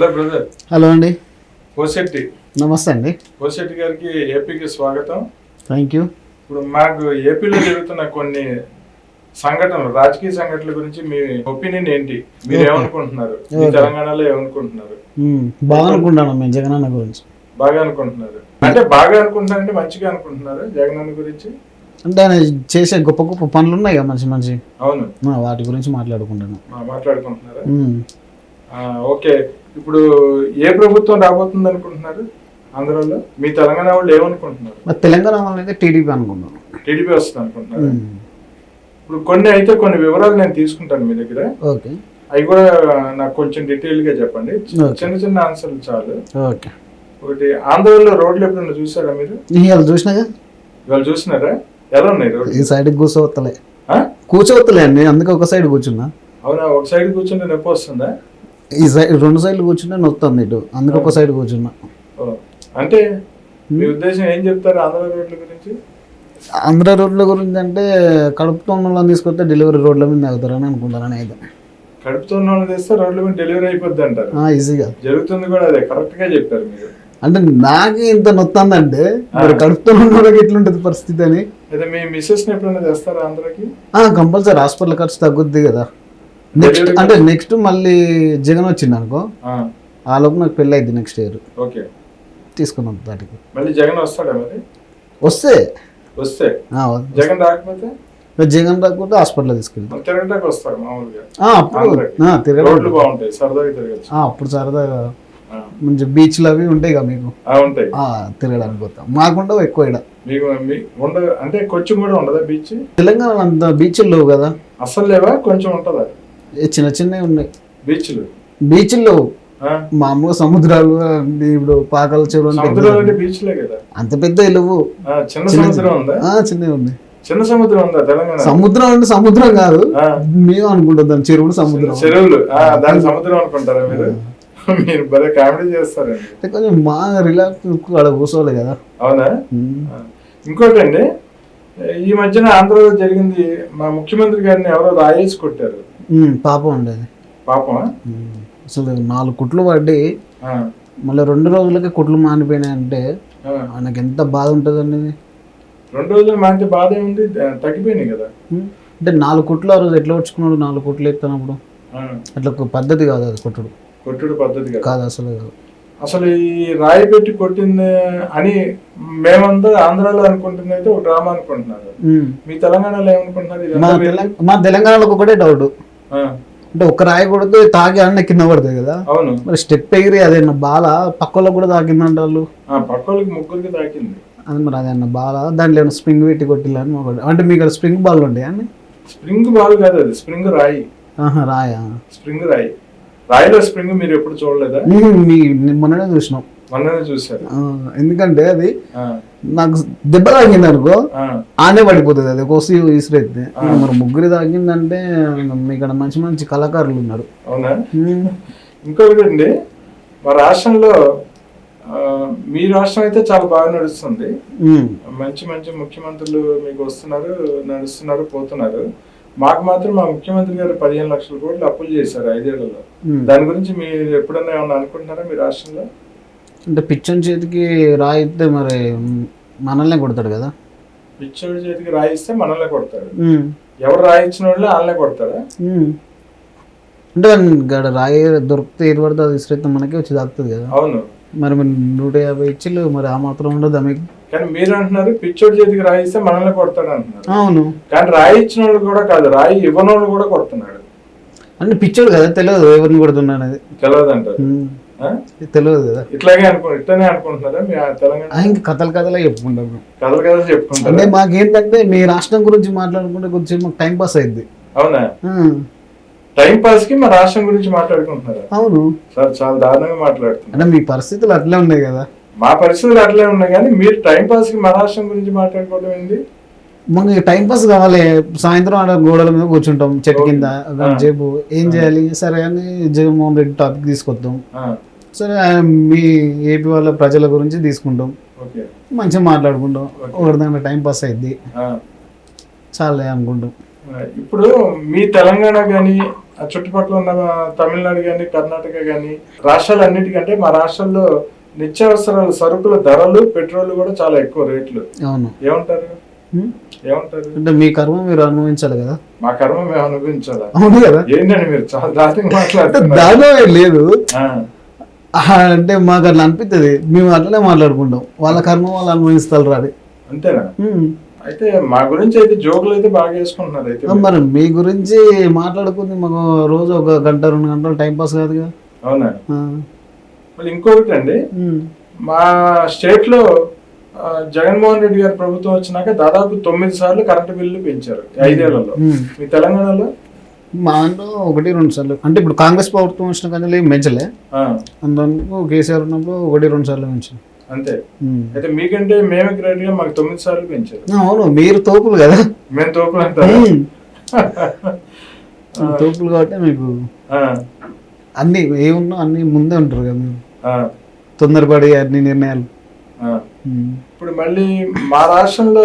Hello brother hello అండి. కోశెట్టి. నమస్తే అండి. కోశెట్టి గారికి ఏపీకి స్వాగతం. థ్యాంక్ యూ ఇప్పుడు మాకు ఏపీలో జరుగుతున్న కొన్ని సంఘటనలు రాజకీయ సంఘటనల గురించి మీ ఒపీనియన్ ఏంటి? మీరు. ఏమనుకుంటున్నారు? మీ. తెలంగాణలో ఏమనుకుంటున్నారు? మ్మ్. బాగా అనుకుంటాను మేము జగనన్న గురించి. బాగా అనుకుంటున్నారు. అంటే బాగా అనుకుంటున్నారంటే మంచిగా అనుకుంటున్నారు జగనన్న గురించి? అంటే ఆయన చేసే గొప్ప గొప్ప పనులు ఉన్నాయి కదా మంచి మంచి. అవును. వాటి గురించి మాట్లాడుకుంటాను మా మాట్లాడుకుంటున్నారా. ఆ, ఓకే. ఇప్పుడు ఏ ప్రభుత్వం రాబోతుంది అనుకుంటున్నారు ఆంధ్రాలో? మీ తెలంగాణ వాళ్ళు ఏమనుకుంటున్నారు? మరి తెలంగాణ వాళ్ళని అయితే టీడీపీ అనుకున్నాను టీడీపీ వస్తుంది అనుకుంటున్నారు. ఇప్పుడు కొన్ని అయితే కొన్ని వివరాలు నేను తీసుకుంటాను మీ దగ్గర. ఓకే. అవి కూడా నాకు కొంచెం డీటెయిల్గా చెప్పండి. చిన్న చిన్న ఆన్సర్లు చాలు. ఓకే. ఒకటి ఆంధ్రలో రోడ్లు ఎప్పుడైనా చూసారా మీరు? ఇవాళ చూసినాగా? ఇవాళ చూసినారా? ఎలా ఉన్నాయి రోడ్లు? ఈ సైడ్ కూర్చోవత్తలే? కూర్చోవత్తలే అండి. అందుకే ఒక సైడ్ కూర్చున్నా. అవునా? ఒక సైడ్ కూర్చుంటే నొప్పి వస్తుందా? ఈ సైడ్ రెండు సైడ్లు కూర్చుంటే నొత్తుంది ఇటు. అందుకే ఒక సైడ్ కూర్చున్నా. అంటే మీ ఉద్దేశం ఏం చెప్తారు ఆంధ్ర రోడ్ల గురించి? ఆంధ్ర రోడ్ల గురించి అంటే కడుపుతో ఉన్న వాళ్ళని తీసుకొస్తే డెలివరీ రోడ్ల మీద అవుతారని అనుకుంటారని అయితే. కడుపుతో ఉన్న వాళ్ళని తెస్తే రోడ్ల మీద డెలివరీ అయిపోద్ది అంటారు. ఆ, ఈజీగా. జరుగుతుంది కూడా అదే కరెక్ట్గా చెప్పారు మీరు. అంటే నాకు ఇంత నొత్తందంటే మరి కడుపుతో ఉన్న వాళ్ళకి ఎట్లుంటది పరిస్థితి అని? అయితే మీ మిస్సెస్ని ఎప్పుడైనా తెస్తారా ఆంధ్రకి? కంపల్సరీ. హాస్పిటల్ ఖర్చు తగ్గుద్ది కదా. నెక్స్ట్ అంటే నెక్స్ట్ మళ్ళీ జగన్ వచ్చింది అనుకో ఆ, లోపు నాకు పెళ్ళి అయింది నెక్స్ట్ ఇయర్ ఓకే. తీసుకున్నాం దాటికి మళ్ళీ జగన్ వస్తాడా మరి? వస్తే. వస్తే. జగన్ రాకపోతే? జగన్ రాకపోతే హాస్పిటల్ తీసుకెళ్తాం. వస్తారు మామూలుగా. ఆ, అప్పుడు తిరగడం. బాగుంటాయి సరదాగా తిరగచ్చు. అప్పుడు సరదాగా మంచి బీచ్లు అవి ఉంటాయి కదా మీకు? ఉంటాయి. ఆ, తిరగడానికి పోతాం. మాకుండా ఎక్కువ ఇక్కడ. మీకు మీ ఉండ అంటే కొంచెం కూడా ఉండదా బీచ్ తెలంగాణ అంత బీచ్లు లేవు కదా? అసలు లేవా? కొంచెం ఉంటుందా? చిన్న చిన్నవి ఉన్నాయి. బీచ్లు. బీచ్లు మామూలుగా సముద్రాలు ఇప్పుడు పాకాల చెరువు అంత పెద్ద లేవు ఆ, చిన్న సముద్రం ఉందా? ఆ, చిన్నవి ఉన్నాయి. చిన్న సముద్రం ఉందా తెలంగాణ? సముద్రం అంటే సముద్రం కాదు. మేము అనుకుంటాం దాని చెరువుడు సముద్రం. చెరువులు. దాని సముద్రం అనుకుంటారా మీరు? మీరు భలే కామెడీ చేస్తారండి. కొంచెం మా రిలాక్స్ అక్కడ కూర్చోవాలి కదా. అవునా? ఇంకోటండి ఈ మధ్యన ఆంధ్రలో జరిగింది మా ముఖ్యమంత్రి గారిని ఎవరో రాయేసి కొట్టారు. పాపం ఉండేది పాపం. అసలు నాలుగు కుట్లు పడి మళ్ళీ రెండు రోజులకి కుట్లు మానిపోయినాయి అంటే ఆయనకి ఎంత బాధ ఉంటుంది అనేది రెండు రోజులు మంచి బాధ ఏముంది? తగ్గిపోయినాయి కదా. అంటే నాలుగు కుట్లు ఆ రోజు ఎట్లా వచ్చుకున్నాడు నాలుగు కుట్లు ఎత్తున్నప్పుడు ఆ, అట్లా ఒక పద్ధతి కాదు అది కొట్టుడు. కొట్టుడు పద్ధతి కదా. అసలు కాదు. అసలు ఈ రాయి పెట్టి కొట్టింది అని మేమంతా ఆంధ్రాలో అనుకుంటుంది అయితే ఒక డ్రామా అనుకుంటున్నారు. మీ తెలంగాణలో ఏమనుకుంటున్నారు? మా తెలంగాణలో ఒకటే డౌట్ అంటే ఒక రాయి కొడితే తాగి అన్న కింద పడుతుంది కదా. అవును. మరి స్టెప్ ఎగిరి అదేనా బాల? పక్కలో కూడా తాకిందంట వాళ్ళు. ఆ పక్క వాళ్ళకి ముగ్గురికి తాకింది. అది మరి అదేనా బాల? దాంట్లో ఏమైనా స్ప్రింగ్ పెట్టి కొట్టిల్లని. అంటే మీకు స్ప్రింగ్ బాల్ ఉంటాయి స్ప్రింగ్ బాల్ కాదు అది. స్ప్రింగ్ రాయి. రాయా? స్ప్రింగ్ రాయి. రాయిలో స్ప్రింగ్ మీరు ఎప్పుడు చూడలేదా? మొన్ననే చూసినాం. మొన్ననే చూసారు ఎందుకంటే అది నాకు దెబ్బ తాకింది అనుకో ఆనే పడిపోతుంది అది. కోసి ఇసిరెత్తే మరి ముగ్గురు తాకిందంటే మీ ఇక్కడ మంచి మంచి కళాకారులు ఉన్నారు. అవునా? ఇంకొకటి అండి. మా రాష్ట్రంలో మీ రాష్ట్రం అయితే చాలా బాగా నడుస్తుంది. మంచి మంచి ముఖ్యమంత్రులు మీకు వస్తున్నారు నడుస్తున్నారు పోతున్నారు. మాకు మాత్రం మా ముఖ్యమంత్రి గారు పదిహేను లక్షల కోట్లు అప్పులు చేశారు ఐదేళ్ళలో. దాని గురించి మీరు ఎప్పుడన్నా ఏమన్నా అనుకుంటున్నారా మీ రాష్ట్రంలో? అంటే పిచ్చని చేతికి రాయితే మరి మనల్నే కొడతాడు కదా? పిచ్చోడి చేతికి రాయిస్తే మనల్ని కొడతారు ఉమ్, ఎవరు రాయించిన వాళ్ళు వాళ్ళనే కొడతారా? ఉమ్. అంటే రాయి దొరికితే ఏది పడితే అది ఇసిరైతే మనకే వచ్చి తాకుతుంది కదా? అవును. మరి మరి నూట యాభై ఇచ్చిలు మరి ఆ మాత్రం ఉండదు మీకు కానీ మీరు అంటున్నారు పిచ్చోడి చేతికి రాయిస్తే మనల్ని కొడతాడు అంటున్నారు. అవును. కానీ రాయి ఇచ్చిన వాళ్ళు కూడా కాదు రాయి ఇవ్వనోళ్ళు కూడా కొడుతున్నాడు. అంటే పిచ్చోడు కదా తెలియదు ఎవరిని కొడుతున్నా అనేది. తెలియదు అంటారు? తెలియదు కదా. ఇట్లాగే అనుకో ఇట్లానే అనుకుంటున్నారా మీ తెలంగాణ? ఇంకా కథలు కథలే చెప్పుకుంటాం కథలు కథలు చెప్పుకుంటారా? అంటే మాకేంటంటే మీ రాష్ట్రం గురించి మాట్లాడుకుంటే కొంచెం మాకు టైం పాస్ అయింది అవునా? టైం పాస్కి మా రాష్ట్రం గురించి మాట్లాడుకుంటున్నారా? అవును. సార్ చాలా దారుణంగా మాట్లాడుతున్నారు. అంటే మీ పరిస్థితులు అట్లే ఉన్నాయి కదా. మా పరిస్థితులు అట్లే ఉన్నాయి కానీ మీరు టైం పాస్కి మా రాష్ట్రం గురించి మాట్లాడుకోవడం ఏంటి? మాకు టైం పాస్ కావాలి. సాయంత్రం ఆడ గోడల మీద కూర్చుంటాం చెట్టు కింద సేపు ఏం చేయాలి? సరే అని జగన్మోహన్ రెడ్డి టాపిక్ తీసుకొద్దాం. సరే మీ ఏపీ వాళ్ళ ప్రజల గురించి తీసుకుంటాం. ఓకే. మంచిగా మాట్లాడుకుంటాం. ఒకటి దాంట్లో టైం పాస్ అయింది చాలే అనుకుంటాం. ఇప్పుడు మీ తెలంగాణ కానీ చుట్టుపక్కల ఉన్న తమిళనాడు కానీ కర్ణాటక కానీ రాష్ట్రాలన్నిటికంటే మా రాష్ట్రంలో నిత్యావసరాల సరుకుల ధరలు పెట్రోల్ కూడా చాలా ఎక్కువ రేట్లు. అవును. ఏమంటారు. ఏమంటారు? అంటే మీ కర్మ మీరు అనుభవించాలి కదా? మా కర్మ మేము అనుభవించాలా? అవును కదా? ఏంటండి మీరు చాలా దాటిగా మాట్లాడుతున్నారు? ఏం లేదు. ఆ, ఆ, అంటే మాకు అట్లా అనిపిస్తుంది మేము అట్లనే మాట్లాడుకుంటాం. వాళ్ళ కర్మ వాళ్ళు అనుభవిస్తారు రాది అంతేనా. అయితే మా గురించి అయితే జోకులు అయితే బాగా చేసుకుంటున్నారు అయితే మీరు. మీ గురించి మాట్లాడుకుంది మాకు రోజు ఒక గంట రెండు గంటలు టైం పాస్ కాదు కదా. అవునా. మళ్ళీ ఇంకొకటి అండి. మా స్టేట్లో జగన్మోహన్ రెడ్డి గారి ప్రభుత్వం వచ్చినాక దాదాపు తొమ్మిది సార్లు కరెంటు బిల్లు పెంచారు ఐదేళ్ళలో. మీ తెలంగాణలో? మా దాంట్లో ఒకటి రెండు సార్లు. అంటే ఇప్పుడు కాంగ్రెస్ ప్రభుత్వం వచ్చిన కానీ పెంచలే. అందుకు కేసీఆర్ ఉన్నప్పుడు ఒకటి రెండు సార్లు పెంచారు. అంతే. అయితే మీకంటే మేమే గ్రేట్గా మాకు తొమ్మిది సార్లు పెంచారు. అవును మీరు తోపులు కదా. మేము తోపులు అంటారా. తోపులు కాబట్టి మీకు అన్ని ఏమున్నా అన్ని ముందే ఉంటారు కదా మీరు. తొందరపడి అన్ని నిర్ణయాలు. ఇప్పుడు మళ్ళీ మా రాష్ట్రంలో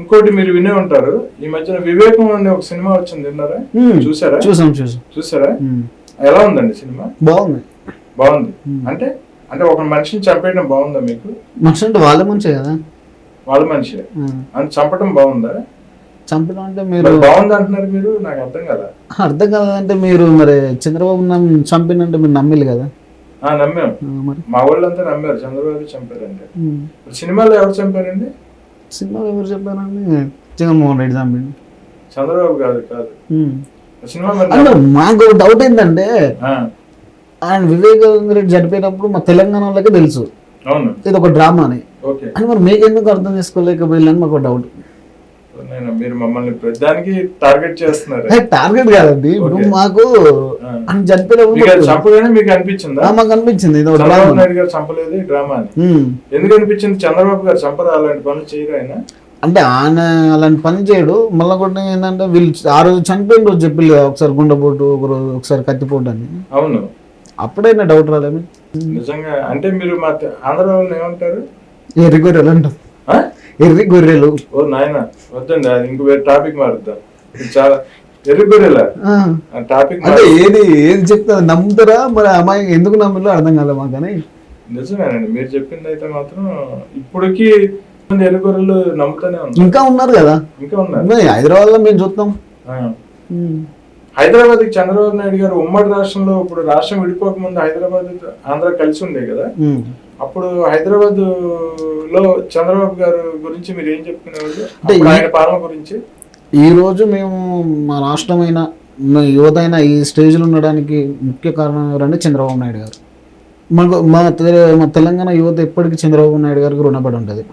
ఇంకోటి మీరు వినే ఉంటారు. ఈ మధ్యన వివేకం అనే ఒక సినిమా వచ్చింది విన్నారా. చూసారా? చూసాం చూసాం. చూసారా. ఎలా ఉందండి సినిమా? బాగుంది. బాగుంది. అంటే అంటే ఒక మనిషిని చంపేయడం బాగుందా మీకు? మనిషి అంటే వాళ్ళే మంచి కదా. వాళ్ళ మనిషి. అని చంపడం బాగుందా? చంపడం అంటే మీరు బాగుంది అంటున్నారు మీరు? నాకు అర్థం కదా అర్థం కాదంటే మీరు మరి చంద్రబాబు చంపినంటే మీరు నమ్మిల్లు కదా. నమ్మాం. మా వాళ్ళంతా నమ్మారు. చంద్రబాబు చంపారంటే. సినిమాలో ఎవరు చంపారండి? సినిమాలో ఎవరు చెప్పారండి జగన్మోహన్ రెడ్డి చంపిండు. చంద్రబాబు కాదు. కాదు. సినిమా అంటే మాకు డౌట్ ఏంటంటే ఆయన వివేకానంద రెడ్డి చనిపోయినప్పుడు మా తెలంగాణ వాళ్ళకి తెలుసు. అవును. ఇది ఒక డ్రామా అని అని మరి మీకెందుకు అర్థం చేసుకోలేకపోయిందని మాకు డౌట్ నేను మీరు మమ్మల్ని ప్రతిదానికి టార్గెట్ చేస్తున్నారు. టార్గెట్ కాదండి. ఇప్పుడు. మాకు చనిపోయినప్పుడు మీకు మాకు- మీకు అనిపించిందా? మాకు అనిపించింది. చంద్రబాబు డ్రామా. నాయుడు గారు చంపలేదు డ్రామా అని. ఎందుకు అనిపించింది? చంద్రబాబు గారు చంపరా? అలాంటి పనులు చేయరు ఆయన? అంటే ఆయన అలాంటి పని చేయడు. మళ్ళీ కూడా ఏంటంటే వీళ్ళు ఆ రోజు చనిపోయిన రోజు చెప్పి ఒకసారి గుండెపోటు ఒక రోజు ఒకసారి కత్తిపోటు అని. అవును. అప్పుడైనా డౌట్ రాలేదు నిజంగా అంటే మీరు మా తె- ఆంధ్ర వాళ్ళని ఏమంటారు? ఎర్రి గొర్రెలు అంటాం. ఆ? ఎర్రి గొర్రెలు. ఓ నాయన వద్దండి అది ఇంకో వేరే టాపిక్ మారుద్దాం. చాలా ఆ. ఆ టాపిక్ అంటే ఏది ఏది చెప్తా నమ్ముతారా? మరి అమ్మాయి ఎందుకు నమ్మిలో అర్థం కాలే మాకు కానీ నిజమేనండి మీరు చెప్పింది అయితే మాత్రం ఇప్పటికీ మంది ఎరుగురెలు నమ్ముతూనే ఉన్నారు. ఇంకా ఉన్నారు కదా. ఇంకా ఉన్నారు. ఉన్నాయి. హైదరాబాద్లో మేము చూస్తాం. హైదరాబాద్ చంద్రబాబు నాయుడు గారు ఉమ్మడి రాష్ట్రంలో ఇప్పుడు రాష్ట్రం విడిపోక ముందు హైదరాబాద్ ఆంధ్ర కలిసి ఉండే కదా. అప్పుడు హైదరాబాద్లో చంద్రబాబు గారు గురించి మీరు ఏం చెప్పుకునేవాళ్ళు? ఆయన పాలన గురించి? ఈ రోజు మేము మా రాష్ట్రమైన మా యువత అయినా ఈ స్టేజ్లో ఉండడానికి ముఖ్య కారణం ఎవరంటే చంద్రబాబు నాయుడు గారు. మాకు మా మా తెలంగాణ యువత ఎప్పటికీ చంద్రబాబు నాయుడు గారికి రుణపడి ఉంటుంది.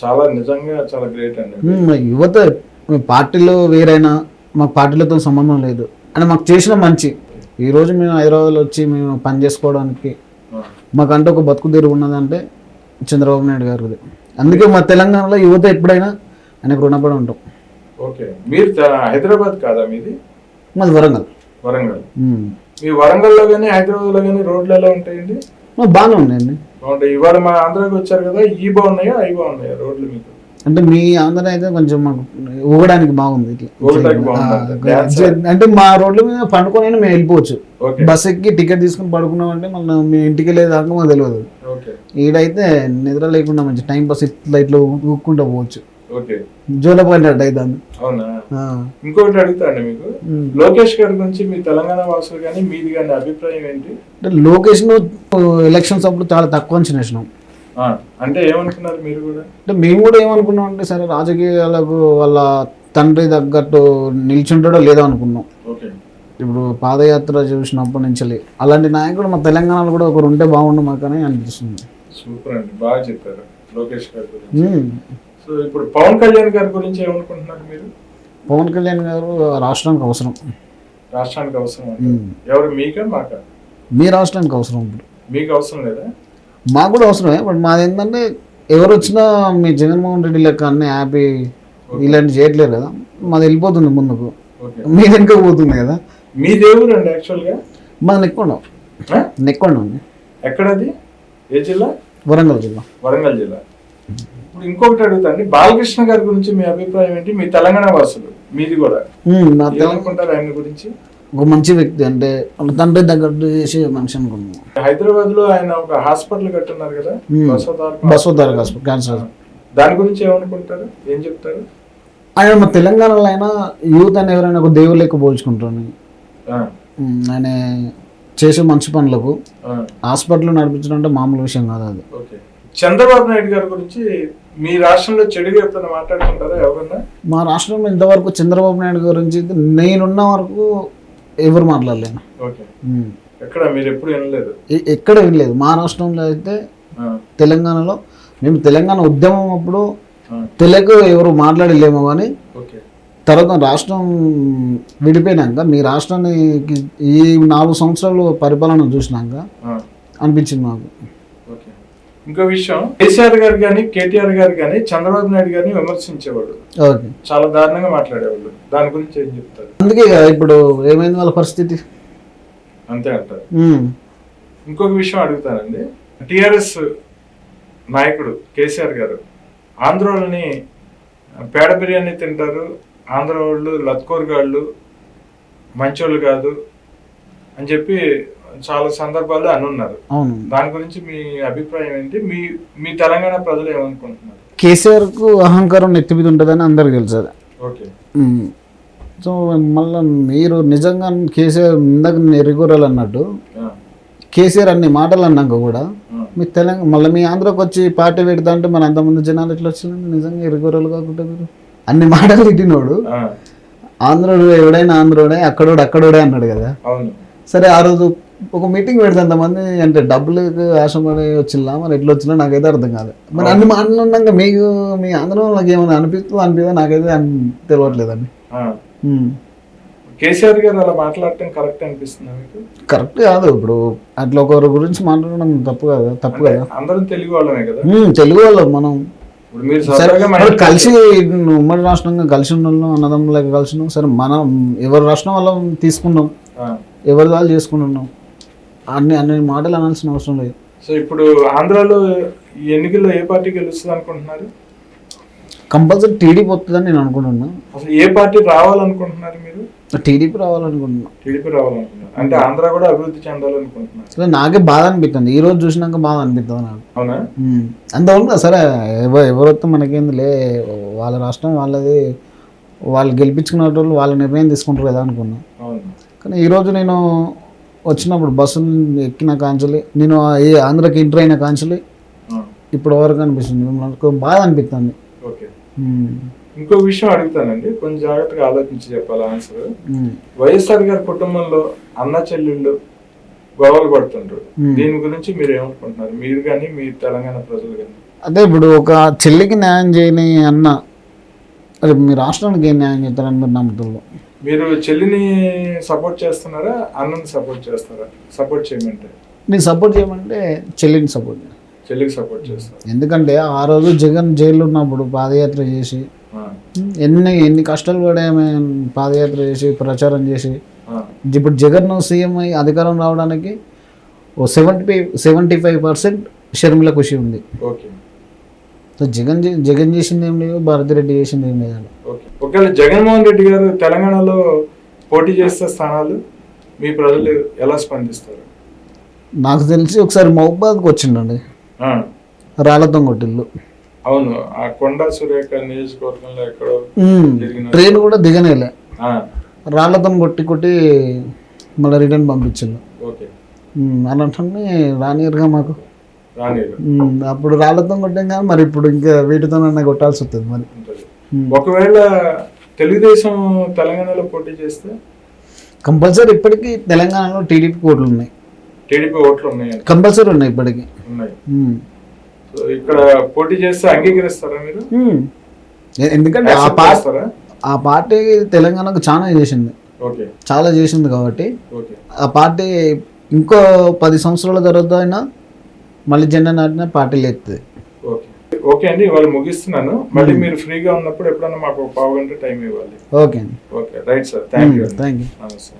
చాలా నిజంగా చాలా గ్రేట్ అండి. యువత పార్టీలో వేరైనా మాకు పార్టీలతో సంబంధం లేదు. అంటే మాకు చేసిన మంచి. ఈ రోజు మేము హైదరాబాద్లో వచ్చి మేము పని చేసుకోవడానికి. మాకంటే ఒక బతుకు తెరుగు ఉన్నదంటే చంద్రబాబు నాయుడు గారిది. అందుకే మా తెలంగాణలో యువత ఎప్పుడైనా ఆయనకు రుణపడి ఉంటాం. ఓకే. మీరు హైదరాబాద్ కాదా మీది? మాది వరంగల్. వరంగల్. మీ వరంగల్లో కానీ హైదరాబాద్లో కానీ రోడ్లు ఎలా ఉంటాయండి? బాగానే ఉన్నాయండి. బాగుంటాయి. ఇవాళ మా ఆంధ్రాకి వచ్చారు కదా ఈ బాగున్నాయా అవి బాగున్నాయా రోడ్లు మీకు? అంటే మీ ఆంధ్ర అయితే కొంచెం మాకు ఊగడానికి బాగుంది. ఇట్లా. అంటే మా రోడ్ల మీద పండుకొని మేము వెళ్ళిపోవచ్చు. బస్ ఎక్కి టికెట్ తీసుకుని పడుకున్నాం అంటే మళ్ళీ మీ ఇంటికి వెళ్ళేదాకా మాకు తెలియదు. ఓకే. ఈడైతే నిద్ర లేకుండా మంచి టైం పాస్ ఇట్లా ఇట్లా ఊక్కుంటా పోవచ్చు. ఓకే. జోల పడినట్టు అయితే అవునా? ఇంకొకటి అడుగుతాండి మీకు. ఉమ్. లోకేష్ గారి గురించి మీ తెలంగాణ వాసులు కానీ మీది కానీ అభిప్రాయం ఏంటి? అంటే లొకేషన్ ఎలక్షన్స్ అప్పుడు చాలా తక్కువ అంచనా అంటే ఏమనుకున్నారు మీరు కూడా? అంటే మేము కూడా ఏమనుకున్నాం అంటే సరే రాజకీయాలకు వాళ్ళ తండ్రి తగ్గట్టు నిల్చుంటాడో లేదో అనుకున్నాం. ఓకే. ఇప్పుడు పాదయాత్ర చూసినప్పటి నుంచి అలాంటి నాయకుడు మా తెలంగాణలో కూడా ఒకరు ఉంటే బాగుండు మాకని అనిపిస్తుంది. సూపర్ అండి బాగా చెప్పారు లోకేష్ గారి గురించి. సో ఇప్పుడు పవన్ కళ్యాణ్ గారి గురించి ఏమనుకుంటున్నారు మీరు? పవన్ కళ్యాణ్ గారు రాష్ట్రానికి అవసరం. రాష్ట్రానికి అవసరం. ఎవరు మీకా మాకా? మీ రాష్ట్రానికి అవసరం ఇప్పుడు. మీకు అవసరం లేదా? మాకు కూడా అవసరమే బట్ మాది ఏంటంటే ఎవరు వచ్చినా మీ జగన్మోహన్ రెడ్డి లెక్క అన్ని హ్యాపీ ఇలాంటి చేయట్లేరు కదా మాది వెళ్ళిపోతుంది ముందుకు. మీ వెనుక పోతుంది కదా. మీ దేవుడు అండి యాక్చువల్గా మాది నెక్కొండం? నెక్కొండం ఉంది ఎక్కడది? ఏ జిల్లా? వరంగల్ జిల్లా. వరంగల్ జిల్లా. ఇప్పుడు ఇంకొకటి అడుగుతాండి బాలకృష్ణ గారి గురించి మీ అభిప్రాయం ఏంటి? మీ తెలంగాణ వాసులు మీది కూడా. ఏమనుకుంటారు ఆయన గురించి? ఒక మంచి వ్యక్తి అంటే వాళ్ళ తండ్రి తగ్గట్టు చేసే మనిషి అనుకున్నాను హైదరాబాద్లో ఆయన ఒక హాస్పిటల్ కట్టున్నారు కదా? బసవతారక హాస్పిటల్. క్యాన్సర్ దాని గురించి ఏమనుకుంటారు? ఏం చెప్తారు? ఆయన మా తెలంగాణలో అయినా యూత్ అని ఎవరైనా ఒక దేవుడు లెక్క పోల్చుకుంటాను ఆయన చేసే మంచి పనులకు హాస్పిటల్ నడిపించడం అంటే మామూలు విషయం కాదు అది. ఓకే. చంద్రబాబు నాయుడు గారి గురించి మీ రాష్ట్రంలో చెడుగా ఎప్పుడైనా మాట్లాడుతుంటారా ఎవరన్నా? మా రాష్ట్రంలో ఇంతవరకు చంద్రబాబు నాయుడు గురించి నేనున్న వరకు ఎవరు మాట్లాడలేను. ఎక్కడ? మీరు ఎప్పుడు వినలేదు? ఎక్కడ వినలేదు. మా రాష్ట్రంలో అయితే తెలంగాణలో మేము తెలంగాణ ఉద్యమం అప్పుడు తెలుగు ఎవరు మాట్లాడలేమో కానీ తర్వాత రాష్ట్రం విడిపోయినాక మీ రాష్ట్రాన్ని ఈ నాలుగు సంవత్సరాలు పరిపాలన చూసినాక అనిపించింది మాకు. ఇంకో విషయం కేసీఆర్ గారు కానీ కేటీఆర్ గారు కానీ చంద్రబాబు నాయుడు గారిని విమర్శించేవాడు చాలా దారుణంగా మాట్లాడేవాళ్ళు. దాని గురించి ఏం చెప్తారు? అందుకే ఇప్పుడు ఏమైంది వాళ్ళ పరిస్థితి? అంతే అంటారు. ఇంకొక విషయం అడుగుతానండి. టిఆర్ఎస్ నాయకుడు కేసీఆర్ గారు ఆంధ్రోళ్ళని పేడ బిర్యానీ తింటారు. ఆంధ్ర వాళ్ళు లత్కోర్గాళ్ళు మంచోళ్ళు కాదు. అని చెప్పి చాలా సందర్భాల్లో అనున్నారు అవును. దాని గురించి మీ అభిప్రాయం ఏంటి? మీ మీ తెలంగాణ ప్రజలు ఏమనుకుంటున్నారు? కేసీఆర్కు అహంకారం నెత్తి మీద ఉంటుందని అందరికి తెలుసు ఓకే. సో మళ్ళీ మీరు నిజంగా కేసీఆర్ ఇందాక ఎరిగొరాలు అన్నట్టు కేసీఆర్ అన్ని మాటలు అన్నాక కూడా మీ తెలంగాణ మళ్ళీ మీ ఆంధ్రాకి వచ్చి పార్టీ పెడతా అంటే మన అంతమంది జనాలు ఎట్లా వచ్చిందండి నిజంగా ఎరిగొరాలు కాకుండా మీరు అన్ని మాటలు తిట్టినోడు. ఆంధ్రుడు ఎవడైనా ఆంధ్రుడే అక్కడోడు అక్కడోడే అన్నాడు కదా. అవును. సరే ఆ రోజు ఒక మీటింగ్ పెడితే అంతమంది అంటే డబ్బులకు ఆశపడి వచ్చిందా? మరి ఎట్లా వచ్చినా నాకైతే అర్థం కాదు మరి అన్ని మాటలు ఉన్నాక మీకు మీ ఆంధ్ర వాళ్ళకి ఏమైనా అనిపిస్తుందో అనిపిదో నాకైతే తెలియట్లేదండి. కేసీఆర్ గారు అలా మాట్లాడటం కరెక్ట్ అనిపిస్తుందా మీకు? కరెక్ట్ కాదు ఇప్పుడు అట్లా ఒకరి గురించి మాట్లాడడం తప్పు కదా తప్పు కదా. అందరం తెలుగు వాళ్ళమే కదా? తెలుగు వాళ్ళు మనం. కలిసి ఉమ్మడి రాష్ట్రంగా కలిసి ఉన్నాం అన్నదమ్ములకి కలిసి సరే మనం ఎవరి రాష్ట్రం వల్ల తీసుకున్నాం. ఎవరి వాళ్ళు చేసుకుంటున్నాం అన్ని అన్ని మాటలు అనాల్సిన అవసరం లేదు. సో ఇప్పుడు ఆంధ్రాలో ఎన్నికల్లో ఏ పార్టీ గెలుస్తుంది అనుకుంటున్నారు? కంపల్సరీ టీడీపీ వస్తుందని నేను అనుకుంటున్నా. అసలు ఏ పార్టీ రావాలనుకుంటున్నారు మీరు? టీడీపీ రావాలనుకుంటున్నా. టీడీపీ రావాలనుకుంటున్నారు. అంటే ఆంధ్ర కూడా అభివృద్ధి చెందాలనుకుంటున్నారు. సరే నాకే బాధ అనిపిస్తుంది ఈ రోజు చూసినాక బాధ అనిపిస్తుంది నాకు. అవునా. అంత ఉంది సరే. ఎవరు ఎవరు వస్తే మనకేందిలే వాళ్ళ రాష్ట్రం వాళ్ళది వాళ్ళు గెలిపించుకున్న వాళ్ళు వాళ్ళ నిర్ణయం తీసుకుంటారు కదా అనుకున్నా. అవును. కానీ ఈరోజు నేను వచ్చినప్పుడు బస్సు ఎక్కిన కాంచలి నేను ఏ ఆంధ్రకి ఎంటర్ అయిన కాంచలి. ఇప్పుడు వరకు అనిపిస్తుంది. నాకు బాధ అనిపిస్తుంది. ఇంకో విషయం అడుగుతానండి. కొంచెం జాగ్రత్తగా ఆలోచించి చెప్పాలి ఆన్సర్. వైఎస్ఆర్ గారి కుటుంబంలో అన్న చెల్లెళ్ళు గొడవలు పడుతుంటారు Hmm. దీని గురించి మీరు ఏమనుకుంటున్నారు? మీరు కానీ మీ తెలంగాణ ప్రజలు కానీ? అదే ఇప్పుడు ఒక చెల్లికి న్యాయం చేయని అన్న అదే మీ రాష్ట్రానికి ఏం న్యాయం చేస్తారని మీరు నమ్ముతున్నారు? మీరు చెల్లిని సపోర్ట్ చేస్తున్నారా అన్నని సపోర్ట్ చేస్తారా సపోర్ట్ చేయమంటే? నేను సపోర్ట్ చేయమంటే చెల్లిని సపోర్ట్ చెల్లికి సపోర్ట్ చేస్తారు. ఎందుకంటే ఆ రోజు జగన్ జైల్లో ఉన్నప్పుడు పాదయాత్ర చేసి ఎన్ని ఎన్ని కష్టాలు ఆమె పాదయాత్ర చేసి ప్రచారం చేసి ఇప్పుడు జగన్ సీఎం అయి అధికారం రావడానికి ఓ seventy five seventy five percent Sharmila ఖుషి ఉంది. ఓకే. సో జగన్ జగన్ చేసింది ఏం లేదు భారతిరెడ్డి చేసింది ఏం లేదు. ఓకే. ఒకవేళ జగన్మోహన్ రెడ్డి గారు తెలంగాణలో పోటీ చేస్తే స్థానాలు మీ ప్రజలు ఎలా స్పందిస్తారు? నాకు తెలిసి ఒకసారి మహబాద్కి వచ్చిండండి. రాళ్ళతో కొట్టిల్లు అవును ఆ కొండ సురేఖ నియోజకవర్గంలో ఎక్కడో ట్రైన్ కూడా దిగనేలే. రాళ్ళతో కొట్టి కొట్టి మళ్ళీ రిటర్న్ పంపించిండు. ఓకే. ఉమ్, అలాంటి రానియరుగా మాకు. అప్పుడు రాళ్ళతో కొట్టాం కానీ మరి ఇప్పుడు ఇంకా వీటితోనన్నా కొట్టాల్సి వస్తుంది మరి. ఒకవేళ తెలుగుదేశం తెలంగాణలో పోటీ చేస్తే? కంపల్సరీ ఇప్పటికీ తెలంగాణలో టీడీపీ కోట్లు ఉన్నాయి. టీడీపీ ఓట్లు ఉన్నాయని కంపల్సరీ ఉన్నాయి ఇప్పటికీ. ఉన్నాయి. ఇక్కడ పోటీ చేస్తే అంగీకరిస్తారా మీరు? ఎందుకంటే ఆ పార్టీ ఆ పార్టీ తెలంగాణకు చాలా చేసింది. ఓకే. చాలా చేసింది కాబట్టి. ఆ పార్టీ ఇంకో పది సంవత్సరాల తర్వాత అయినా మళ్ళీ జెండా నాటిన పార్టీ లేస్తుంది ఓకే. అండి ఇవాళ ముగిస్తున్నాను. మళ్ళీ మీరు ఫ్రీగా ఉన్నప్పుడు ఎప్పుడన్నా మాకు పావు గంట టైం ఇవ్వాలి. ఓకే అండి. Okay right sir. Thank you thank you నమస్తే.